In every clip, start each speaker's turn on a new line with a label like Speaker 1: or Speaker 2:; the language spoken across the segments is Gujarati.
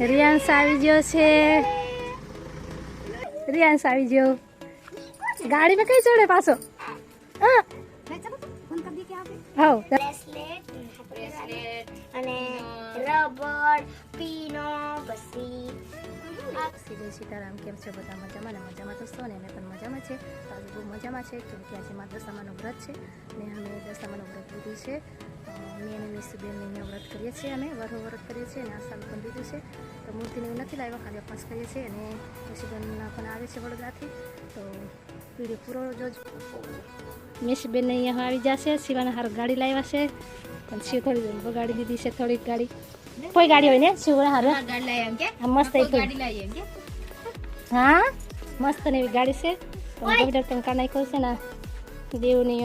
Speaker 1: રિયાંશ આવી ગયો છે. રિયાંશ આવી ગયો. ગાડીમાં કઈ ચડે પાછો? હા.
Speaker 2: અને રબર પીનો પછી
Speaker 1: સીધે સીતારામ કેમ છે બધા મજામાં ને મજામાં તો છો ને અમે પણ મજામાં છે. તો આજે બહુ મજામાં છે કેમ કે આજે મારા દશામાનું વ્રત છે ને અમે દશામાનું વ્રત લીધું છે. મેં અને મિસુબેન અહીંયા વ્રત કરીએ છીએ અમે વરહો વ્રત કરીએ છીએ અને આ સાલ પણ લીધું છે. તો મૂર્તિને એવું નથી લાવ્યા ખાલી અપાસ કરીએ છીએ અને મિસુબેન પણ આવે છે વડોદરાથી. તો વીડિયો પૂરો જોજો. મિસુબેન અહીંયા આવી જશે શિવાના હાર ગાડી લાવ્યા છે. પણ શિવ થોડી બગાડી દીધી છે થોડીક ગાડી. કોઈ ગાડી હોય ને શિવ હાર? મસ્ત હા મસ્ત ને એવી ગાડી છે. કમ્પ્યુટર તમે કા નાખ્યો છે ને દેવની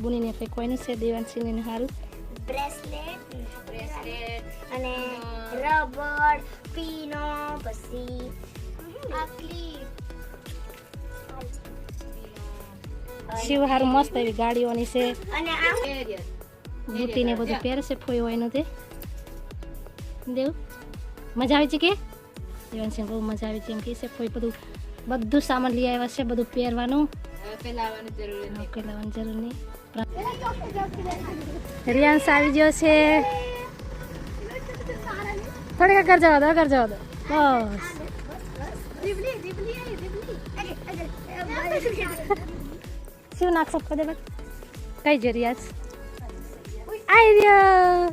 Speaker 1: બુનીને કંઈક કોઈનું છે દેવાંશીને સારું
Speaker 2: બ્રેસલેટ અને રબર પીનો પછી આ ક્લિપ.
Speaker 1: શિવ હારું મસ્ત એવી ગાડીઓની છે.
Speaker 2: અને આ
Speaker 1: બુટીને બધું પહેરશે ફોઈ હોય નથી દેવ મજા આવી છે કે? દેવાંશી બહુ મજા આવી છે એમ કે છે ફોઈ બધું બધું સામાન લઈ આવ્યા છે બધું પહેરવાનું. ઉકેલાવાની જરૂર નહીં. રિયાંશ આવી ગયો છે. થોડીક આગળ જવા દો આગળ જવા દો. બસ. શું નાખશો કદે કઈ જો રિયાંશ આવી રહ્યો.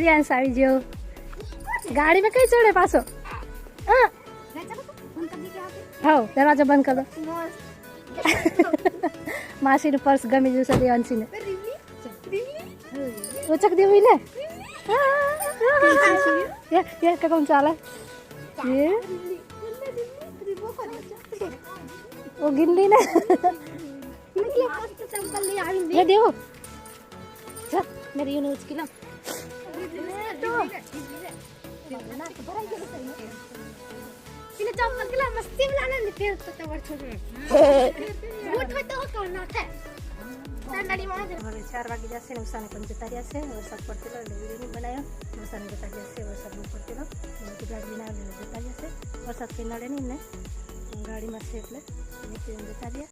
Speaker 1: રિયાંશ આવી ગયો. ગાડીમાં કઈ ચડે પાછો? હા. Tahu, darah jaban kalau. Masih di pos gami di usah di ansin. Ucak di wile. Ya, ya, kakak. Ya. Oh, gini nih. Ya, dia. Cak, dari Yunus kilang. Tuh.
Speaker 2: Tuh. Tuh. Tuh. Tuh. Tuh. Tuh. Tuh. Tuh. Tuh. Tuh. Tuh. Tuh. Tuh. ጨምግላ መስቲ ብላነ
Speaker 1: ንቴር ተተወርቹ ጉድ ወደ ሆካውና ተ stangali mana je boleh char bagi jase nusan kon jeta jase warsap portilo lebih ini banayo nusan jeta jase warsap portilo ini tiga bina jeta jase warsap final ini ne ગાડીમાં છે એટલે નીચે જતા રહ્યા